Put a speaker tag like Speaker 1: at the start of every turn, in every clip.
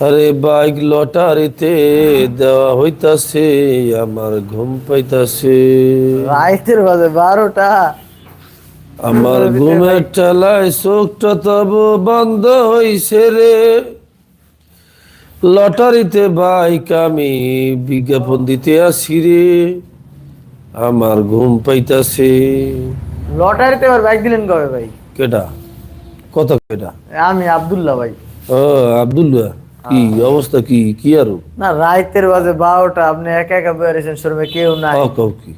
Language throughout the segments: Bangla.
Speaker 1: আরে বাইক লটারিতে দেওয়া হইতাছে আমার ঘুম পাইতাছে।
Speaker 2: রাইতের বাজে বারোটা।
Speaker 1: আমার ঘুমের ঠেলায় চোখটা তব বন্ধ হইছে রে। লটারিতে বাইক আমি বিজ্ঞাপন দিতে আসি রে। আমার ঘুম পাইতাছে।
Speaker 2: লটারিতে আবার বাইক দিলেন কবে ভাই?
Speaker 1: কেডা? কত কেডা
Speaker 2: আমি আব্দুল্লাহ ভাই।
Speaker 1: ও আব্দুল্লাহ। কি অবস্থা কি? কি আরও?
Speaker 2: না রাইতের বাজে বারোটা আপনি একা একা বেরিয়েছেন শোরুমে কেউ নাই।
Speaker 1: কাও কাও কি।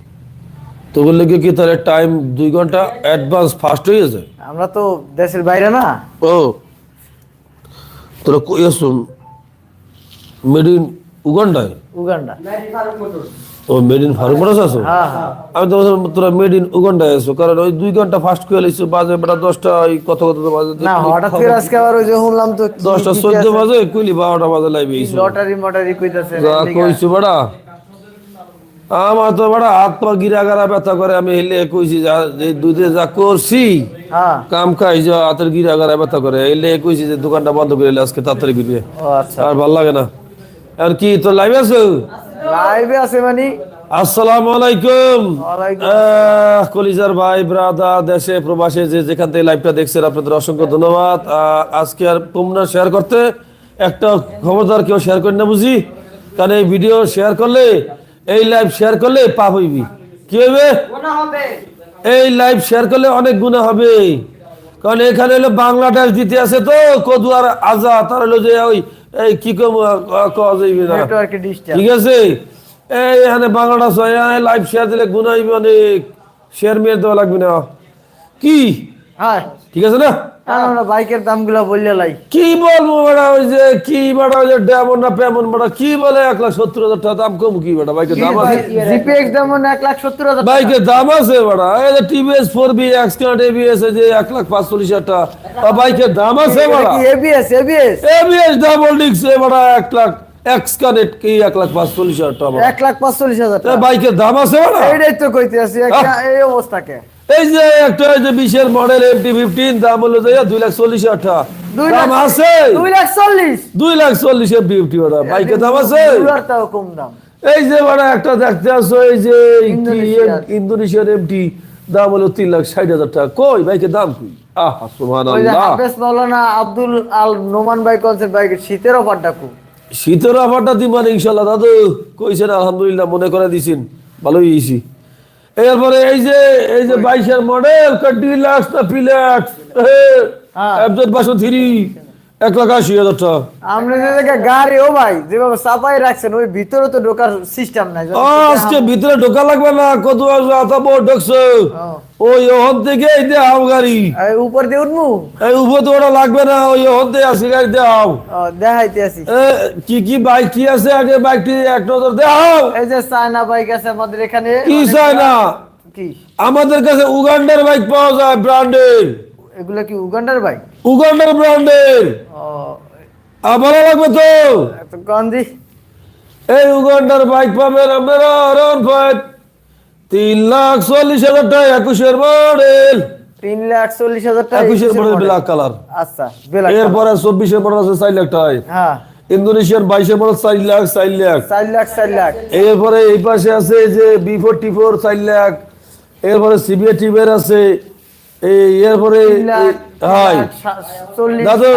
Speaker 1: তো বললে কি তাহলে টাইম দুই ঘণ্টা অ্যাডভান্স ফাস্ট হয়ে গেছে?
Speaker 2: আমরা তো দেশের বাইরে না।
Speaker 1: ও। তোরা কই আসো মেড ইন উগান্ডায়
Speaker 2: উগান্ডা।
Speaker 1: ও মেড ইন আছো?
Speaker 2: হ্যাঁ হ্যাঁ।
Speaker 1: আমি তো তোরা মেড ইন উগান্ডায় আছো কারণ ওই দুই ঘণ্টা ফাস্ট করে লাইছো বাজে বেটা দশটা ওই কত কত বাজে
Speaker 2: না হঠাৎ করে আজকে আবার ওই যে শুনলাম তো
Speaker 1: দশটা চোদ্দ বাজে কইলি বারোটা বাজে লাইবে
Speaker 2: লটারি মটারি কইতাছে
Speaker 1: যা কইছি বেটা। আমার তো বেটা হাত পা গিরা গারা ব্যথা করে আমি হেলে কইছি দুধে যা করছি
Speaker 2: হ্যাঁ।
Speaker 1: কাম খাই যা হাতের গিরা গারা ব্যথা করে। এলে কইছি যে দোকানটা বন্ধ করে আজকে তাড়াতাড়ি
Speaker 2: আচ্ছা।
Speaker 1: আর ভালো লাগে না। আর কি তোর লাইভ আছো?
Speaker 2: লাইভে আছে মানে?
Speaker 1: আসসালামু আলাইকুম। কলিজার ভাই ব্রাদার দেশে প্রবাসে যে যেখান থেকে লাইভটা দেখছেন আপনাদের অসংখ্য ধন্যবাদ। আজকে আর তোমরা শেয়ার করতে একটা খবরদার কেউ শেয়ার করেন না বুঝি? কারণ এই ভিডিও শেয়ার করলে এই লাইভ শেয়ার করলে পাপ হইবি। কি হইবে? এই লাইভ শেয়ার করলে অনেক গুণা হবে। কারণ এখানে হলো বাংলা ট্যাক্স দিতে আছে তো কদুয়ার আজা তার হলো যে ওই এই কি কম কওয়া যাইবে না। ঠিক আছে? এই এখানে বাংলাটা লাইভ শেয়ার দিলে গুনাই অনেক। শেয়ার মেয়ার দেওয়া লাগবে না। কি?
Speaker 2: হ্যাঁ।
Speaker 1: ঠিক আছে না?
Speaker 2: বাইকের দামগুলো বললে লাই।
Speaker 1: কি বলব বেটা ওই যে কি বেটা ওই যে ডেমন না পেমন বেটা কি বলে এক লাখ সত্তর হাজার টাকা দাম কম কি বেটা? বাইকের দাম আছে?
Speaker 2: জিপিএক্স এক লাখ সত্তর হাজার
Speaker 1: বাইকের দাম আছে বেটা এই যে টিভিএস ফোর বি এক্সকার্ট এবিএস যে এক লাখ পাঁচচল্লিশ হাজার টাকা বাইকের দাম আছে
Speaker 2: এটা
Speaker 1: বেটা?
Speaker 2: কি এবিএস এবিএস?
Speaker 1: এবিএস ডাবল ডিক্স এ বেটা এক লাখ কি এক লাখ পাঁচচল্লিশ হাজার টাকা
Speaker 2: এক লাখ পাঁচচল্লিশ হাজার টাকা।
Speaker 1: বাইকের দাম আছে বেটা?
Speaker 2: এইটাই তো কইতে আছি একটা এই অবস্থাকে।
Speaker 1: এই যে একটা যে বিশের মডেল এমটি ফিফটিন দাম হলো দুই লাখ চল্লিশ হাজার টাকা। দাম আছে?
Speaker 2: দুই লাখ চল্লিশ।
Speaker 1: দুই লাখ চল্লিশ এমটি ফিফটি ওটা বাইকের দাম। আছে?
Speaker 2: কম দাম।
Speaker 1: এই যে মানে একটা দেখতে আসো এই যে
Speaker 2: ইন্দোনেশিয়ার।
Speaker 1: এমটি দাম হলো তিন লাখ ষাট হাজার টাকা। কই বাইকের দাম কই? আহ সুবহান
Speaker 2: ওই
Speaker 1: আল্লাহ
Speaker 2: আব্দুল আল নোমান ভাই কনসেপ্ট বাইকের শীতের অফারটা খুব
Speaker 1: শীতের অফারটা দিবেন ইনশাল্লাহ দাদু কইছেন আলহামদুলিল্লাহ মনে করে দিছেন। ভালোই হয়েছি এরপরে এই যে এই যে বাইশের মডেল ডিলাক্স না পিলাক্স
Speaker 2: হ্যাঁ।
Speaker 1: এফজেড বাসো থ্রি এক লাখ আশি হাজার টাকা।
Speaker 2: আমরা যে গাড়ি ও ভাই যেভাবে চাপাই রাখছেন ওই ভিতরে তো ঢোকার সিস্টেম নাই।
Speaker 1: আজকে ভিতরে ঢোকা লাগবে না কত আতা বড় ঢুকছো।
Speaker 2: ও।
Speaker 1: ওই ওহন থেকে এই দিয়ে হাও গাড়ি।
Speaker 2: এই উপর দিয়ে উঠবো
Speaker 1: এই উপর তো ওটা লাগবে না ওই ওহন থেকে আসি গাড়ি দিয়ে হাও।
Speaker 2: ও, দেখাইতে
Speaker 1: এ, কি কি বাইক কি আছে? আগে বাইকটি এক নজর দেখাও
Speaker 2: এই যে চায়না বাইক আছে আমাদের এখানে
Speaker 1: কি চাই না
Speaker 2: কি?
Speaker 1: আমাদের কাছে উগান্ডার বাইক পাওয়া যায় ব্র্যান্ডের
Speaker 2: এগুলো কি উগান্ডার বাইক
Speaker 1: উগান্ডার ব্র্যান্ডের। আর লাগবে তো?
Speaker 2: এত
Speaker 1: এই উগান্ডার বাইক পাবেন আপনারা ফাইভ তিন লাখ চল্লিশ হাজার টাকা একুশের মডেল।
Speaker 2: তিন লাখ চল্লিশ হাজার টাকা
Speaker 1: একুশের মডেল। Black colour.
Speaker 2: আচ্ছা
Speaker 1: এরপরে চব্বিশের মডেল আছে চার লাখ টাকায়।
Speaker 2: হ্যাঁ।
Speaker 1: ইন্দোনেশিয়ার বাইশের চার লাখ চার লাখ।
Speaker 2: চার লাখ চার লাখ।
Speaker 1: এরপরে এই পাশে আছে যে বি ফোরটি ফোর চার লাখ। এরপরে সিবিএ টিভের আছে। এই এরপরে
Speaker 2: তিন
Speaker 1: হাই দাদু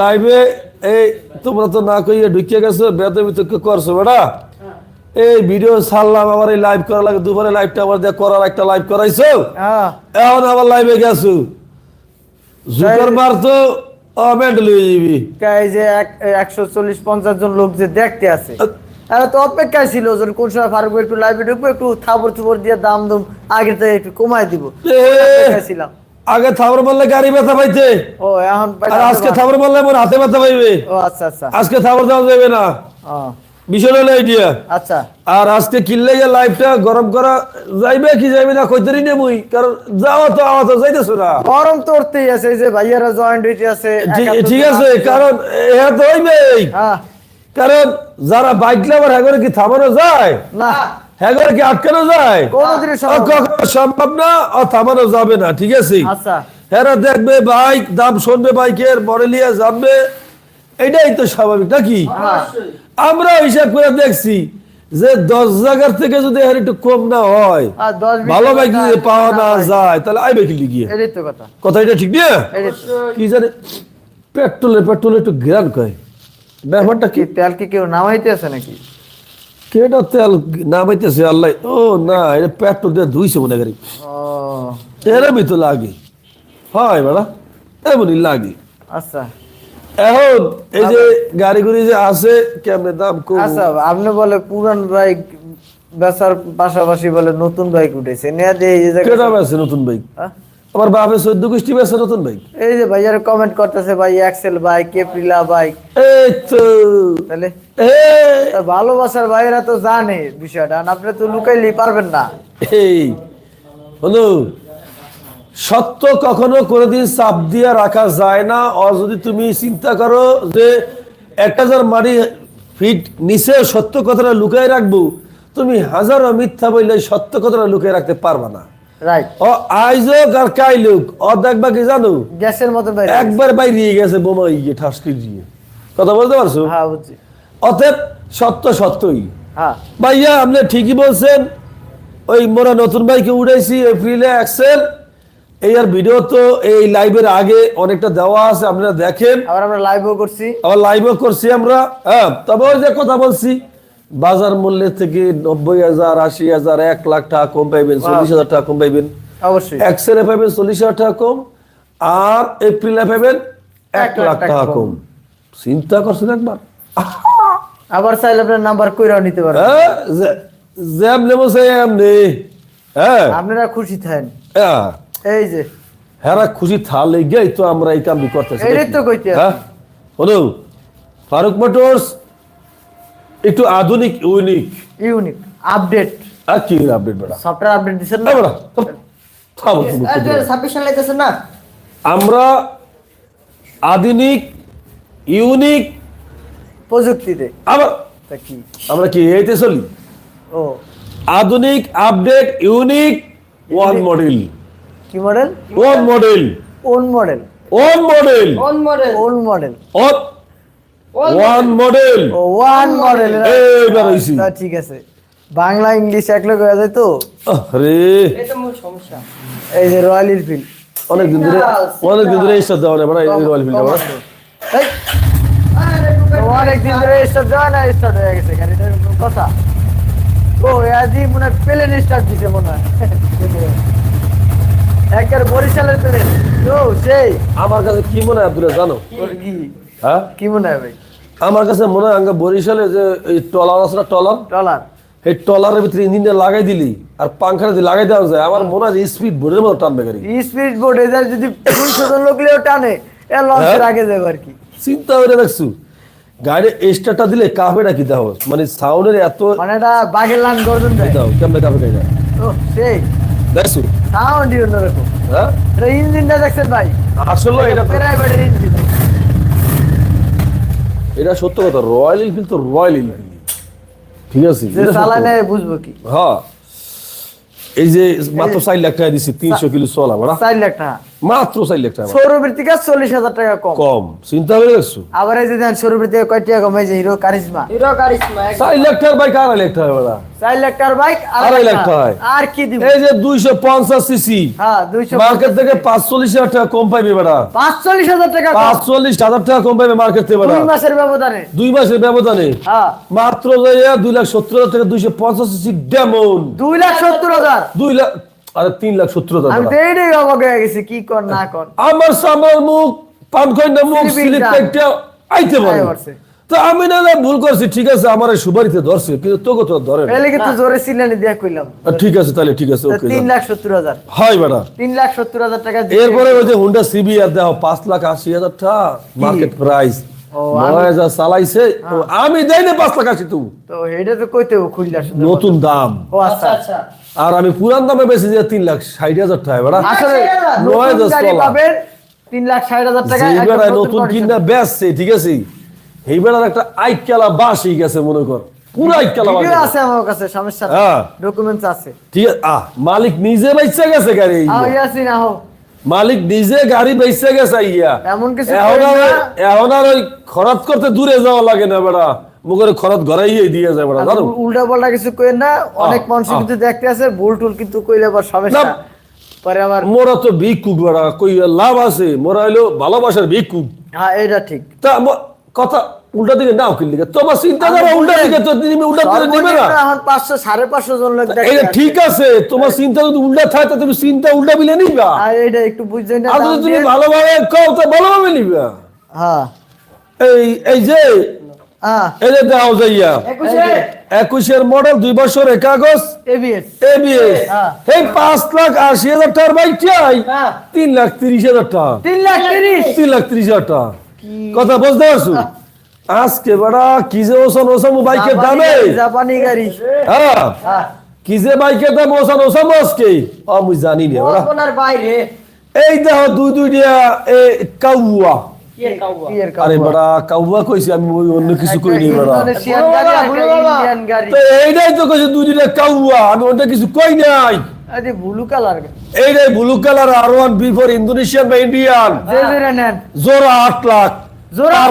Speaker 1: লাইভে এই তোমরা তো না কইয়ে ঢুকিয়ে গেছো বেত বিতর্ক করছ বেটা। এই ভিডিও ছাড়লাম আবার এই লাইভ করা লাগে দুপুরে লাইভটা দিয়ে করার একটা লাইভ করাইছো।
Speaker 2: হ্যাঁ।
Speaker 1: এখন আবার লাইভে গেছো। জুকার মার তো মেন্টাল হয়ে যাবি
Speaker 2: এই যে এক- একশো চল্লিশ পঞ্চাশ জন লোক যে দেখতে আছে এরা তো অপেক্ষায় ছিল যে কোন সময় ফারুক একটু লাইভে ঢুকবো একটু থাপড় থুপড় দিয়ে দাম দুম আগে থেকে একটু কমাই দিব। অপেক্ষায় ছিলাম।
Speaker 1: আগে থাবর মারলে গাড়ি ব্যথা পাইতে
Speaker 2: ও এখন
Speaker 1: আর আজকে থাবর মারলে মোর হাতে ব্যথা পাইবে।
Speaker 2: ও আচ্ছা আচ্ছা।
Speaker 1: আজকে থাবর দেওয়া যাবে না। বিষয় হলো এইটা
Speaker 2: আচ্ছা।
Speaker 1: আর আজকে কিনলে গিয়ে লাইভটা গরম করা যাইবে কি যাইবে না কইতেরি নেমুই কারণ যাওয়া তো আওয়া তো যাইতেছো না।
Speaker 2: গরম তো উঠতেই আছে এই যে ভাইয়ারা জয়েন্ট হইতে আছে
Speaker 1: ঠিক- আছে কারণ এ তো হইবেই।
Speaker 2: হ্যাঁ।
Speaker 1: কারণ যারা বাইক লাভার হ্যাঁ কি থামানো যায়?
Speaker 2: না।
Speaker 1: কি আটকানো যায়?
Speaker 2: সম্ভব না।
Speaker 1: থামানো যাবে না ঠিক আছে?
Speaker 2: আচ্ছা।
Speaker 1: হেরা দেখবে বাইক দাম শুনবে বাইকের জানবে এটাই তো স্বাভাবিক নাকি?
Speaker 2: হ্যাঁ।
Speaker 1: আমরা হিসাব করে দেখছি যে দশ জায়গার থেকে যদি এর একটু কম না হয় ভালো বাইক যদি পাওয়া না যায় তাহলে আইবে কি
Speaker 2: তো কথা।
Speaker 1: এটা ঠিক না কি জানে পেট্রোলে পেট্রোলে একটু গ্রান কয়। ব্যাপারটা কি?
Speaker 2: কি তেল কি কেউ নামাইতে আছে নাকি?
Speaker 1: কেটা তেল নামাইতেছে আল্লাহ? ও না এটা পেট্রোল দিয়ে ধুইছে মনে করি। এরমই তো লাগে। হয় বাড়া এমনই লাগে।
Speaker 2: আচ্ছা।
Speaker 1: এখন এই যে গাড়ি গুড়ি যে আছে কেমনে দাম কম?
Speaker 2: আচ্ছা আপনি বলে পুরান বাইক বেচার পাশাপাশি বলে নতুন বাইক উঠেছে। নিয়ে দিয়ে এই যে
Speaker 1: কেটা বেছে নতুন বাইক?
Speaker 2: হ্যাঁ?
Speaker 1: আমার বাপে চোদ্দ গোষ্ঠী বেছে নতুন বাইক।
Speaker 2: এই যে ভাইয়ার কমেন্ট করতেছে ভাই এক্সেল বাইক এপ্রিলা বাইক
Speaker 1: এই তো।
Speaker 2: তাহলে ভালোবাসার ভাইয়েরা তো জানে বিষয়টা আপনি তো লুকাইলেই পারবেন না।
Speaker 1: এই বন্ধু সত্য কখনো কোনোদিন চাপ দিয়ে রাখা যায় না আর যদি তুমি চিন্তা করো যে এক হাজার মারি ফিট নিচে সত্য কথাটা লুকাই রাখব তুমি হাজারো মিথ্যা বললে সত্য কথাটা লুকিয়ে রাখতে পারবা না।
Speaker 2: রাইট
Speaker 1: ও আইজক আর কাইলুক ও দেখবা কি জানো?
Speaker 2: গ্যাসের মতো
Speaker 1: একবার বাইরে গেছে বোমা ঠাসকি দিয়ে। কথা বলতে পারছ?
Speaker 2: হ্যাঁ বুঝছি।
Speaker 1: অতএব সত্য সত্যই।
Speaker 2: হ্যাঁ।
Speaker 1: ভাইয়া আপনি ঠিকই বলছেন। ওই মোরা নতুন ভাইকে উড়াইছি এপ্রিলে এক্সেল। এই আর ভিডিও তো এই লাইভের আগে অনেকটা দেওয়া আছে আপনারা দেখেন।
Speaker 2: আবার আমরা লাইভও করছি।
Speaker 1: আবার লাইভও করছি আমরা। হ্যাঁ তবে ওই যে কথা বলছি বাজার মূল্যের থেকে নব্বই হাজার আশি হাজার এক লাখ টাকা কম পাইবেন চল্লিশ হাজার টাকা কম পাইবেন।
Speaker 2: অবশ্যই।
Speaker 1: এক্সেলে পাইবেন চল্লিশ হাজার টাকা কম আর এপ্রিলে পাইবেন এক লাখ টাকা কম। চিন্তা করছেন একবার?
Speaker 2: আবার চাইলে আপনার নাম্বার কইরাও নিতে পারেন
Speaker 1: হ্যাঁ যে- যেমনে বসে এমনি হ্যাঁ।
Speaker 2: আপনারা খুশি থাকেন।
Speaker 1: হ্যাঁ।
Speaker 2: এই যে।
Speaker 1: হেরা খুশি থালে গিয়ে তো আমরা এই কামটি করতেছি
Speaker 2: এটাই তো কইতে
Speaker 1: হ্যাঁ। হলো ফারুক মোটরস একটু আধুনিক ইউনিক।
Speaker 2: Unique update.
Speaker 1: আর কি আপডেট বেড়া
Speaker 2: সফটওয়্যার আপডেট দিছেন না?
Speaker 1: বেড়া থামো।
Speaker 2: ছাব্বিশ সাল লাইতেছেন না?
Speaker 1: আমরা আধুনিক ইউনিক
Speaker 2: প্রযুক্তিতে।
Speaker 1: আবার
Speaker 2: কি?
Speaker 1: আমরা কি এইতে চলি?
Speaker 2: ও।
Speaker 1: আধুনিক আপডেট ইউনিক ওয়ান মডেল
Speaker 2: কি model
Speaker 1: one model
Speaker 2: one model
Speaker 1: one model
Speaker 2: one model one model
Speaker 1: one model
Speaker 2: ও ওয়ান মডেল
Speaker 1: এইবার হইছি।
Speaker 2: ঠিক আছে। বাংলা ইংলিশ এক লোক হয়ে যায় তো?
Speaker 1: রে
Speaker 2: এই যে রয়্যাল এনফিল্ড
Speaker 1: অনেক দিন ধরে অনেক দিন ধরে এইসব দেওয়া নেই মানে এই রয়্যাল ফিল্ড
Speaker 2: ধরে স্টার্ট দেওয়া না স্টার্ট হয়ে গেছে গাড়িটার কথা? ও আজই মনে হয় প্লেন স্টার্ট দিছে মনে হয়। একের বরিশালের প্লেন ও সেই।
Speaker 1: আমার কাছে কি মনে হয় আব্দুল্লাহ জানো?
Speaker 2: কি?
Speaker 1: হ্যাঁ?
Speaker 2: কি মনে হয় ভাই?
Speaker 1: আমার কাছে মনে হয় আঙ্গা বরিশালে যে এই টলার আছে না টলার
Speaker 2: ডলার
Speaker 1: এই টলারের ভিতরে ইঞ্জিনটা লাগাই দিলি আর পাংখাটা যদি লাগাই দেওয়া যায়। আমার মনে হয় স্পিড বোর্ডের মতো টানবে গাড়ি।
Speaker 2: স্পিড বোট এদের যদি দুইশো জন লোক টানে এ লঞ্চের আগে যাবে আর কি।
Speaker 1: চিন্তা করে দেখছু। গাড়ি স্টারটা দিলে কাফেটা কি দাও? মানে সাউন্ডের এত
Speaker 2: মানে এটা বাগের লান গর্জন দেয়।
Speaker 1: দাও? কেমনে কাফে গাড়ি
Speaker 2: ও সেই।
Speaker 1: দেখছু
Speaker 2: সাউন্ডই অন্যরকম।
Speaker 1: হ্যাঁ?
Speaker 2: এটা ইঞ্জিনটা দেখছেন ভাই?
Speaker 1: আসলে এটা
Speaker 2: প্রাইভেটের ইঞ্জিন
Speaker 1: এটা সত্য কথা রয়্যাল এনফিল্ড তো রয়্যাল এনফিল্ড ঠিক আছে?
Speaker 2: যে। নেয় বুঝব কি।
Speaker 1: হ্যাঁ। এই যে মাত্র চার লাখ টাকা দিচ্ছি তিনশো কিলো চলা বড়া
Speaker 2: চার লাখ টাকা।
Speaker 1: মাত্র চার লাখ টাকা
Speaker 2: সৌরভের থেকে চল্লিশ হাজার টাকা কম।
Speaker 1: কম। চিন্তা করে দেখছ?
Speaker 2: আবার এই যে দেন সৌরভের থেকে কয় টাকা কমে? যে হিরো কারিজমা
Speaker 3: হিরো কারিশমা
Speaker 1: চার লাখ টাকার বাইক আড়াই লাখ টাকা
Speaker 2: চার লাখ টাকার বাইক
Speaker 1: আড়াই লাখ টাকায়।
Speaker 2: আর কি দিব?
Speaker 1: এই যে দুইশো পঞ্চাশ সিসি
Speaker 2: হ্যাঁ দুইশো
Speaker 1: মার্কেট থেকে পাঁচচল্লিশ হাজার টাকা কম পাইবে বেড়া
Speaker 2: পাঁচচল্লিশ হাজার টাকা
Speaker 1: পাঁচচল্লিশ হাজার টাকা কম পাইবে মার্কেট থেকে বেড়া
Speaker 2: দুই মাসের ব্যবধানে।
Speaker 1: দুই মাসের ব্যবধানে।
Speaker 2: হ্যাঁ।
Speaker 1: মাত্র দুই লাখ সত্তর হাজার থেকে দুইশো পঞ্চাশ সিসি ডেমন
Speaker 2: দুই লাখ সত্তর হাজার।
Speaker 1: দুই লাখ আরে তিন লাখ সত্তর হাজার
Speaker 2: আমি। এইটাই অবাক হয়ে গেছি কি কর না কর।
Speaker 1: আমার সামার মুখ পান কইনা মুখ
Speaker 2: স্লিপ
Speaker 1: আইতে পারে। তো আমি না না ভুল করছি ঠিক আছে আমার এই ধরছে কিন্তু তোকে তো ধরে
Speaker 2: কিন্তু জোরে সিলানি দিয়া কইলাম?
Speaker 1: ঠিক আছে তাহলে ঠিক আছে ওকে
Speaker 2: তিন লাখ সত্তর হাজার।
Speaker 1: হয় বেটা।
Speaker 2: তিন লাখ সত্তর হাজার টাকা দিয়ে-
Speaker 1: এরপরে ওই যে হুন্ডা সিবি আর দেখো পাঁচ লাখ আশি হাজার টাকা মার্কেট প্রাইস চালাইছে আমি দেই না পাঁচ লাখ আশি তুমি
Speaker 2: তো এটা তো কইতে খুললা
Speaker 1: নতুন দাম।
Speaker 2: ও আচ্ছা
Speaker 3: আচ্ছা।
Speaker 1: আর আমি পুরান দামে বেশি যে তিন লাখ ষাট হাজার টাকা বেটা
Speaker 2: আসলে
Speaker 1: নয়
Speaker 2: পাবেন তিন লাখ ষাট হাজার টাকা
Speaker 1: বেড়ায়
Speaker 2: নতুন
Speaker 1: কিনা বেচছে ঠিক আছে? এই বেড়ার একটা আইক খেলা বাস হয়ে গেছে মনে কর। পুরো
Speaker 2: ভিডিও আছে আমার কাছে সমস্যা
Speaker 1: হ্যাঁ।
Speaker 2: ডকুমেন্টস আছে।
Speaker 1: ঠিক আছে আহ মালিক নিজে বাইচা গেছে গাড়ি
Speaker 2: ইয়াসিন আহো।
Speaker 1: মালিক নিজে গাড়ি বেচে গেছে ইয়া
Speaker 2: এমন কিছু
Speaker 1: এখন আর এখন আর ওই খরচ করতে দূরে যাওয়া লাগে না বেড়া। মুখের খরচ ঘরেই দিয়ে যায় বেড়া জানো?
Speaker 2: উল্টা পাল্টা কিছু কইেন না অনেক মানুষ। কিন্তু দেখতে আছে ভুল টুল কিন্তু কইলে আবার সমস্যা। পরে আমার
Speaker 1: মোরা তো ভিক্ষুক বেড়া কই লাভ আছে মোরা হইল ভালোবাসার ভিক্ষুক।
Speaker 2: হ্যাঁ এটা ঠিক।
Speaker 1: তা কথা উল্টা দিকে নাও কিনলি তোমার চিন্তা করো উল্টা দিকে তো তুমি উল্টা দিকে নেবে না।
Speaker 2: এখন পাঁচশো সাড়ে পাঁচশো জন লোক দেখতে
Speaker 1: এটা ঠিক আছে তোমার চিন্তা যদি উল্টা থাকে তো তুমি চিন্তা উল্টা বিলে নিবা।
Speaker 2: আর এটা একটু বুঝছেন না
Speaker 1: আর যদি তুমি ভালোভাবে কও তো ভালোভাবে নিবা।
Speaker 2: হ্যাঁ।
Speaker 1: এই এই যে এই যে দাও যাইয়া। একুশের মডেল দুই বছরের কাগজ।
Speaker 2: এবিএস।
Speaker 1: এবিএস। এই পাঁচ লাখ আশি হাজার টাকার বাইক চাই তিন লাখ তিরিশ হাজার টাকা।
Speaker 2: তিন লাখ তিরিশ।
Speaker 1: তিন লাখ তিরিশ হাজার টাকা। কথা বুঝতে পারছ? আজকে বেড়া কি যে ওসান ওসাম বাইকের দামে?
Speaker 2: জাপানি গাড়ি।
Speaker 1: হ্যাঁ কি যে বাইকের দাম ওসান ওসাম আজকে? আমি জানি না এই দেখো দুই দুই দিয়া এ কাউয়া। আরে। বেড়া কাউয়া কইছি আমি ওই অন্য কিছু বেড়া।
Speaker 2: ইন্ডিয়ান গাড়ি
Speaker 1: তো এইটাই তো কইছে দুই দুইটা কাউয়া আমি অন্য কিছু কই নাই।
Speaker 2: আরে ব্লু কালার
Speaker 1: এইটাই ব্লু কালার আর ওয়ান বি ফর ইন্দোনেশিয়ান বা ইন্ডিয়ান
Speaker 2: জোরে
Speaker 1: আট লাখ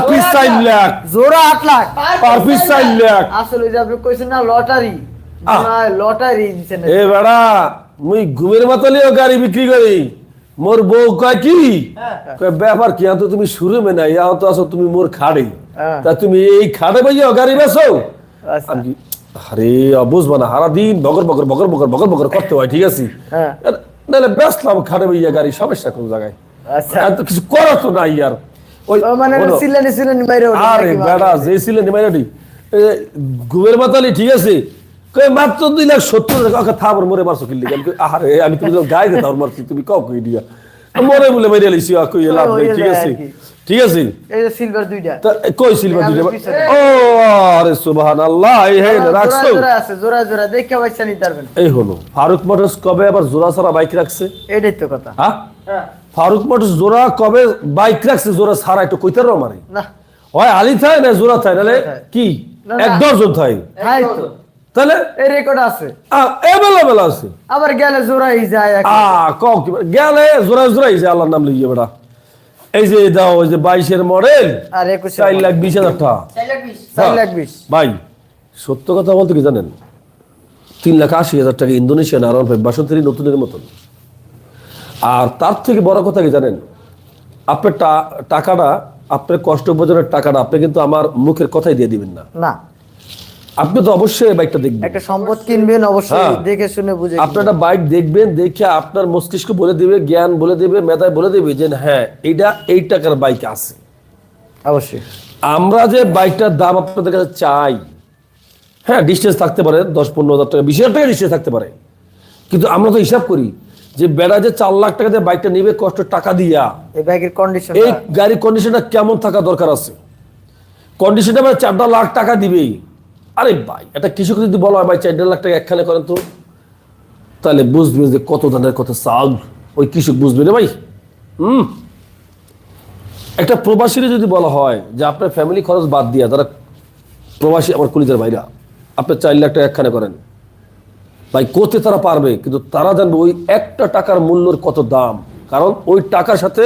Speaker 1: পিস চার লাখ।
Speaker 2: জোড়া আট লাখ।
Speaker 1: পার পিস চার লাখ।
Speaker 2: আসলে ওই যে আপনি কইছেন না লটারি। লটারি দিচ্ছেন
Speaker 1: এ বেড়া মুই ঘুমের মাতালিও গাড়ি বিক্রি করি। মোর বউ কয় কি? ব্যাপার কি তো তুমি শুরু মে নাই তো আসো তুমি মোর খাড়ে।
Speaker 2: হ্যাঁ।
Speaker 1: তা তুমি এই খাড়ে বাইয়া গাড়ি বেছো
Speaker 2: আচ্ছা।
Speaker 1: আরে বুঝবা না সারা দিন বগর বগর বগর বগর বগর বগর করতে হয় ঠিক আছে?
Speaker 2: হ্যাঁ।
Speaker 1: নাহলে ব্যস্তাম খাড়ে বাইয়া গাড়ি সমস্যা কোন জায়গায়?
Speaker 2: আচ্ছা।
Speaker 1: তো কিছু করা তো নাই আর। ওই
Speaker 2: মানে সিলেনি সিলেনি মাইরে
Speaker 1: আরে বেড়া যে ছিলেন মাইনাটি ঘুমের মাতালি ঠিক আছে? মাত্র দুই লাখ সত্তর টাকা থাপর মরে মারছো কিনলি কই, আমি তুমি গায়ে দিতাম মারছি তুমি কও কই দিয়া। মরে বলে লিছি কই লাভ নেই ঠিক আছে। ঠিক আছে?
Speaker 2: এই যে সিলভার দুইটা।
Speaker 1: তা কই সিলভার দুইটা? ও আরে সুবহানাল্লাহ এই হে রাখছো?
Speaker 2: জোড়া আছে জোড়া জোড়া দেখে বাচ্চা নিতে পারবেন।
Speaker 1: এই হলো ফারুক মোটরস কবে আবার জোড়া ছাড়া বাইক রাখছে?
Speaker 2: এটাই তো কথা।
Speaker 1: হ্যাঁ?
Speaker 2: হ্যাঁ।
Speaker 1: ফারুক মোটরস জোড়া কবে বাইক রাখছে জোড়া ছাড়া একটু কইতে মানে
Speaker 2: না।
Speaker 1: হয় আলি থাই না জোড়া থাই নাহলে কি। এক দশজন থাই।
Speaker 2: হাই তো
Speaker 1: তাহলে?
Speaker 2: এই রেকর্ড আছে।
Speaker 1: এভেলেবেল আছে।
Speaker 2: আবার গেলে জোড়াই যায়
Speaker 1: আ কও কি গেলে জোড়া জোড়াই যে আল্লাহর নাম বেটা এই যে দাও ওই যে বাইশের মডেল
Speaker 2: আর একুশে
Speaker 1: চার লাখ বিশ হাজার টাকা।
Speaker 2: চার লাখ বিশ।
Speaker 1: ভাই সত্য কথা বলতে কি জানেন? তিন লাখ আশি হাজার টাকা ইন্দোনেশিয়ান আর বাসন্তীর নতুনের মতন। আর তার থেকে বড় কথা কি জানেন? আপনার টাকাটা আপনার কষ্ট উপার্জনের টাকাটা আপনি কিন্তু আমার মুখের কথাই দিয়ে দিবেন না।
Speaker 2: না।
Speaker 1: আপনি তো অবশ্যই বাইকটা দেখবেন।
Speaker 2: একটা সম্পদ কিনবেন অবশ্যই
Speaker 1: হ্যাঁ।
Speaker 2: দেখে শুনে বুঝে
Speaker 1: আপনি একটা বাইক দেখবেন দেখে আপনার মস্তিষ্ক বলে দিবে জ্ঞান বলে দিবে মেধায় বলে দিবে যে হ্যাঁ এইটা এই টাকার বাইক আছে।
Speaker 2: অবশ্যই।
Speaker 1: আমরা যে বাইকটার দাম আপনাদের কাছে চাই হ্যাঁ ডিস্টেন্স থাকতে পারে দশ পনেরো হাজার টাকা বিশ হাজার টাকা ডিস্টেন্স থাকতে পারে। কিন্তু আমরা তো হিসাব করি যে বেড়া যে চার লাখ টাকা দিয়ে বাইকটা নিবে কষ্ট টাকা দিয়া
Speaker 2: এই বাইকের কন্ডিশন
Speaker 1: এই গাড়ির কন্ডিশনটা কেমন থাকা দরকার আছে? কন্ডিশনটা মানে চারটা লাখ টাকা দিবেই। আরে ভাই এটা কৃষক যদি বলা হয়, ভাই চারটা লাখ টাকা একখানে করেন তো? তাহলে বুঝবে যে কত ধানের কত চাল ওই কৃষক বুঝবে রে ভাই? হুম। একটা প্রবাসীর যদি বলা হয় যে আপনার ফ্যামিলি খরচ বাদ দিয়া তারা প্রবাসী আমার কলিজার ভাইরা, আপনি চার লাখ টাকা একখানে করেন। ভাই করতে তারা পারবে? কিন্তু তারা জানবে ওই একটা টাকার মূল্যর কত দাম। কারণ ওই টাকার সাথে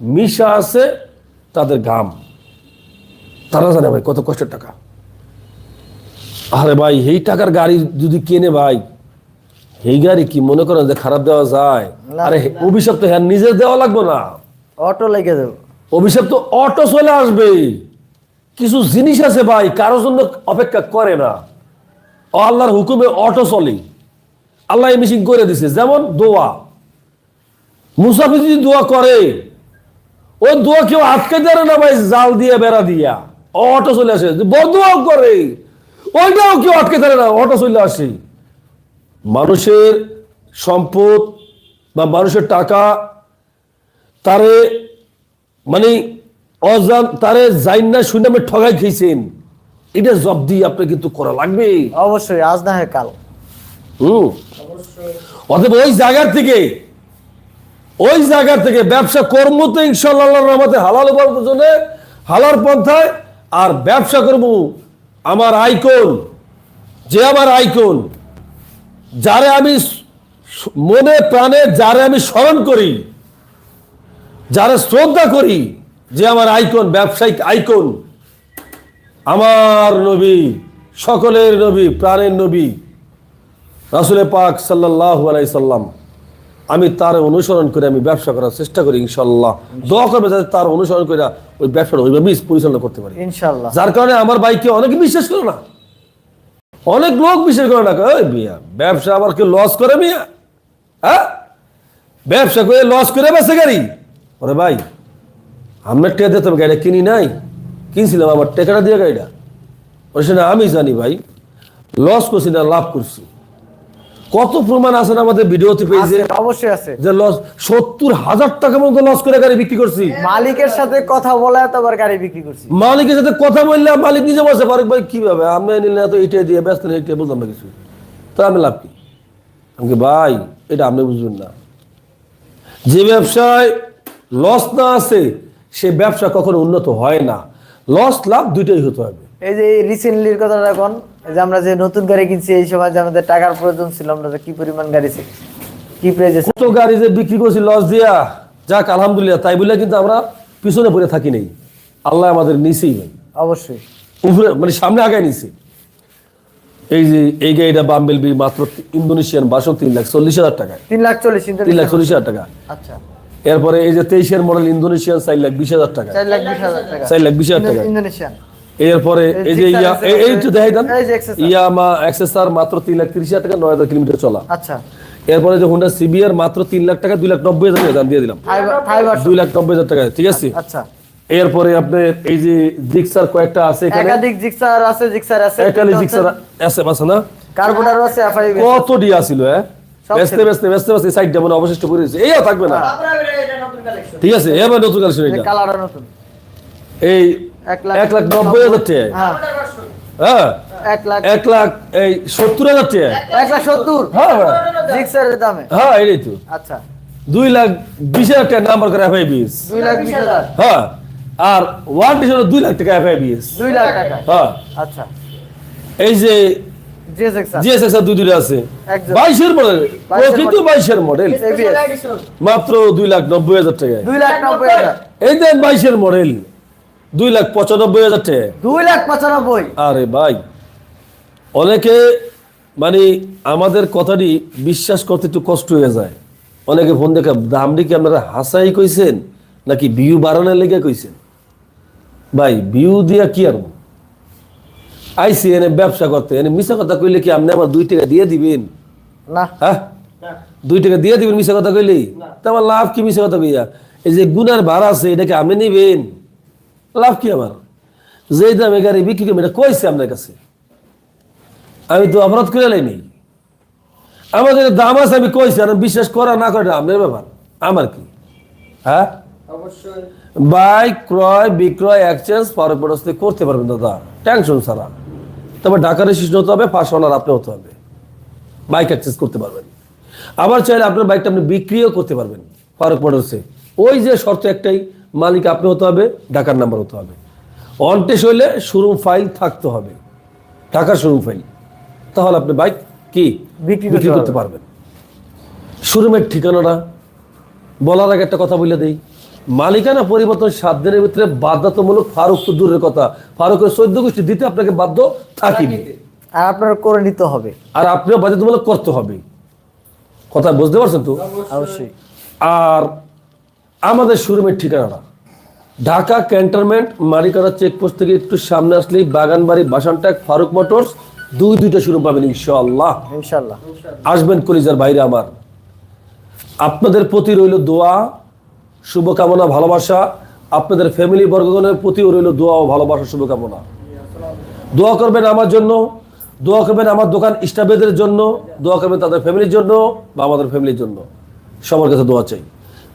Speaker 1: মিশা আছে তাদের ঘাম। তারা জানে ভাই কত কষ্টের টাকা। আরে ভাই এই টাকার গাড়ি যদি কেনে ভাই এই গাড়ি কি মনে করেন যে খারাপ দেওয়া যায়? আরে অভিশাপ তো হ্যাঁ নিজের দেওয়া লাগবে না।
Speaker 2: অটো লেগে দেবো
Speaker 1: অভিশাপ তো অটো চলে আসবে। কিছু জিনিস আছে ভাই কারোর জন্য অপেক্ষা করে না। আল্লাহর হুকুমে অটো চলে। আল্লাহ মিশিং করে দিছে। যেমন দোয়া। মুসাফির যদি দোয়া করে ওই দোয়া কেউ আটকে দেয় না ভাই জাল দিয়ে বেড়া দিয়া। ও অটো চলে আসে। বদোয়াও করে। ওইটাও কেউ আটকে দেয় না অটো চলে আসি। মানুষের সম্পদ বা মানুষের টাকা তারে মানে অজান তারে জাইন না শুনে আমি ঠগাই খেয়েছেন। এটা জব্দি আপনার কিন্তু করা লাগবে।
Speaker 2: অবশ্যই আজ না হয় কাল।
Speaker 1: হুম। অতএব ওই জায়গার থেকে ওই জায়গা থেকে ব্যবসা কর্ম তো ইনশাল্লাহ আমাদের হালাল উপার্জনে হালাল পন্থায় আর ব্যবসা করব আমার আইকন, যে আমার আইকন, যারে আমি মনে প্রাণে যারে আমি স্মরণ করি, যারা শ্রদ্ধা করি, যে আমার আইকন, ব্যবসায়িক আইকন, আমার নবী, সকলের নবী, প্রাণের নবী রাসুলে পাক সাল্লাহ আলাই সাল্লাম। আমি তার অনুসরণ করে আমি ব্যবসা করার চেষ্টা করি ইনশাল্লাহ। দোয়া করবে যাতে তার অনুসরণ করে ওই ব্যবসাটা ওইভাবে পরিচালনা করতে পারি।
Speaker 2: ইনশাল্লাহ।
Speaker 1: যার কারণে আমার বাইকে অনেকে বিশ্বাস করে না। অনেক লোক বিশ্বাস করে না ওই মিয়া ব্যবসা আবার কেউ লস করে মিয়া? হ্যাঁ? ব্যবসা করে লস করে বেসে গাড়ি। ওরে ভাই আমার টেকা দিতে হবে গাড়িটা কিনি নাই কিনছিলাম আমার টেকাটা দিয়ে গাড়িটা। না আমি জানি ভাই লস করছি না লাভ করছি। কত প্রমাণ আছে আমাদের ভিডিওতে পেয়েছে?
Speaker 2: অবশ্যই আছে।
Speaker 1: যে লস সত্তর হাজার টাকা মতো লস করে গাড়ি বিক্রি করছি।
Speaker 2: মালিকের সাথে কথা বলে এতবার গাড়ি বিক্রি করছি।
Speaker 1: মালিকের সাথে কথা বললে মালিক নিজে বলছে ফারুক ভাই কীভাবে আমি নিলে তো এইটাই দিয়ে ব্যস্ত নেই এইটাই বুঝলাম না কিছু। তো আমি লাভ কি? আমি ভাই এটা আপনি বুঝবেন না। যে ব্যবসায় লস না আছে সে ব্যবসা কখনো উন্নত হয় না। লস লাভ দুইটাই হতে হবে।
Speaker 2: এই যে রিসেন্টলির কথাটা এখন যে আমরা যে নতুন গাড়ি কিনছি এই সময় যে আমাদের টাকার প্রয়োজন ছিল আমরা যে কি পরিমাণ গাড়ি ছিল কি প্রাইজে
Speaker 1: কত গাড়ি যে বিক্রি করছি লস দিয়া। যাক আলহামদুলিল্লাহ তাই বলে কিন্তু আমরা পিছনে পড়ে থাকি নেই। আল্লাহ আমাদের নিচেই ভাই।
Speaker 2: অবশ্যই।
Speaker 1: উপরে মানে সামনে আগায় নিছে। এই যে এই গাড়িটা বাম্বেল বি মাত্র ইন্দোনেশিয়ান বাসন তিন লাখ চল্লিশ হাজার টাকা
Speaker 2: তিন লাখ চল্লিশ
Speaker 1: তিন লাখ চল্লিশ হাজার টাকা।
Speaker 2: আচ্ছা।
Speaker 1: এরপরে এই যে তেইশের মডেল ইন্দোনেশিয়ান চার লাখ বিশ হাজার টাকা
Speaker 2: চার লাখ বিশ হাজার টাকা।
Speaker 1: চার লাখ বিশ হাজার টাকা
Speaker 2: ইন্দোনেশিয়ান।
Speaker 1: এরপরে এই যে ইয়া এই- দেখাই দেন। ইয়ামা এক্সেসার মাত্র তিন লাখ তিরিশ হাজার টাকা নয় হাজার কিলোমিটার চলা।
Speaker 2: আচ্ছা।
Speaker 1: এরপরে যে হোন্ডা সিবিআর মাত্র তিন লাখ টাকা দুই লাখ নব্বই হাজার টাকা দিয়ে দিলাম। দুই লাখ নব্বই হাজার টাকা ঠিক আছে?
Speaker 2: আচ্ছা।
Speaker 1: এরপরে আপনার এই যে জিক্সার কয়েকটা আছে এখানে।
Speaker 2: একাধিক জিক্সার আছে জিক্সার আছে।
Speaker 1: জিক্সার আছে। আছে না?
Speaker 2: কার্বোটারও আছে এফআই
Speaker 1: কত ডিয়া ছিল হ্যাঁ? ব্যস্তে ব্যস্তে ব্যস্তে সাইডটা মানে অবশিষ্ট করে দিয়েছে এইও থাকবে না। ঠিক আছে এবার নতুন কালেকশন এটা।
Speaker 2: কালারটা নতুন।
Speaker 1: এই
Speaker 2: এক লাখ
Speaker 1: নব্বই হাজার টাকা।
Speaker 2: হ্যাঁ। এক লাখ
Speaker 1: এই সত্তর হাজার টাকা।
Speaker 2: এক লাখ সত্তর?
Speaker 1: হ্যাঁ হ্যাঁ।
Speaker 2: জিক্সারের দামে?
Speaker 1: হ্যাঁ এটাই তো।
Speaker 2: আচ্ছা।
Speaker 1: দুই লাখ বিশ হাজার টাকা নাম্বার করে এফআই বিএস
Speaker 2: দুই লাখ বিশ হাজার?
Speaker 1: হ্যাঁ। আর ওয়ান টি দুই লাখ টাকা এফআই বিএস
Speaker 2: দুই লাখ টাকা।
Speaker 1: হ্যাঁ।
Speaker 2: আচ্ছা।
Speaker 1: এই যে আছে। বাইশের মডেল কিন্তু বাইশের মডেল মাত্র দুই লাখ নব্বই হাজার টাকা
Speaker 2: দুই লাখ নব্বই হাজার।
Speaker 1: এই দেন বাইশের মডেল দুই লাখ পঁচানব্বই হাজার টাকা।
Speaker 2: দুই লাখ পঁচানব্বই।
Speaker 1: আরে ভাই অনেকে মানে আমাদের কথাটি বিশ্বাস করতে একটু কষ্ট হয়ে যায়। অনেকে ফোন দেখে দামটি কি আপনারা হাসাই কইছেন নাকি ভিউ বাড়ানোর লেগে কইছেন? ভাই ভিউ দিয়া কি আর আইসি এনে ব্যবসা করতে এনে মিশা কথা কইলে কি আপনি আমার দুই টাকা দিয়ে দিবেন?
Speaker 2: না।
Speaker 1: হ্যাঁ? দুই টাকা দিয়ে দিবেন মিশা কথা কইলেই? তা আমার লাভ কি মিশা কথা কইয়া? এই যে গুনার ভাড়া আছে এটাকে আপনি নিবেন। লাভ কি আমার? যেই দামে গাড়ি বিক্রি করবেন এটা কইছে আপনার কাছে। আমি তো অপরাধ করে লাইনি। আমাদের দাম আছে আমি কইছি আর বিশ্বাস করা না করে আপনার ব্যাপার। আমার কি? হ্যাঁ? বাইক ক্রয় বিক্রয় এক্সচেঞ্জ ফারুক করতে পারবেন দাদা। টেনশন ছাড়া। তবে ঢাকা রেজিস্ট্রেশন হতে হবে ফার্স্ট ওনার আপনি হতে হবে। বাইক এক্সচেঞ্জ করতে পারবেন। আবার চাইলে আপনার বাইকটা আপনি বিক্রিও করতে পারবেন ফারুক মোটরসে ওই যে শর্ত একটাই মালিক আপনি হতে হবে ঢাকার নাম্বার হতে হবে। অনটেস হইলে শোরুম ফাইল থাকতে হবে ঢাকার শোরুম ফাইল তাহলে আপনি বাইক কি
Speaker 2: বিক্রি করতে
Speaker 1: পারবেন। শোরুমের ঠিকানাটা বলার আগে একটা কথা বলে দেই। মালিকানা পরিবর্তন সাত দিনের ভিতরে বাধ্যতামূলক ফারুক তো দূরের কথা। ফারুকের চোদ্দ গোষ্ঠী দিতে আপনাকে বাধ্য থাকিবে
Speaker 2: আর আপনার করে নিতে হবে।
Speaker 1: আর আপনিও বাধ্যতামূলক করতে হবে। কথা বুঝতে পারছেন তো?
Speaker 2: অবশ্যই।
Speaker 1: আর আমাদের শোরুমের ঠিকানাটা। ঢাকা ক্যান্টনমেন্ট মারিকানা চেকপোস্ট থেকে একটু সামনে আসলেই বাগানবাড়ি বাসানটাক ফারুক মোটরস দুই দুইটা শোরুম পাবেন ইনশাআল্লাহ।
Speaker 2: ইনশাল্লাহ
Speaker 1: আসবেন কলিজার বাইরে আমার। আপনাদের প্রতি রইল দোয়া শুভকামনা ভালোবাসা। আপনাদের ফ্যামিলি বর্গগণের প্রতিও রইল দোয়া ও ভালোবাসা শুভকামনা। দোয়া করবেন আমার জন্য দোয়া করবেন আমার দোকান স্টাফেদের জন্য দোয়া করবেন তাদের ফ্যামিলির জন্য বা আমাদের ফ্যামিলির জন্য। সবার কাছে দোয়া চাই।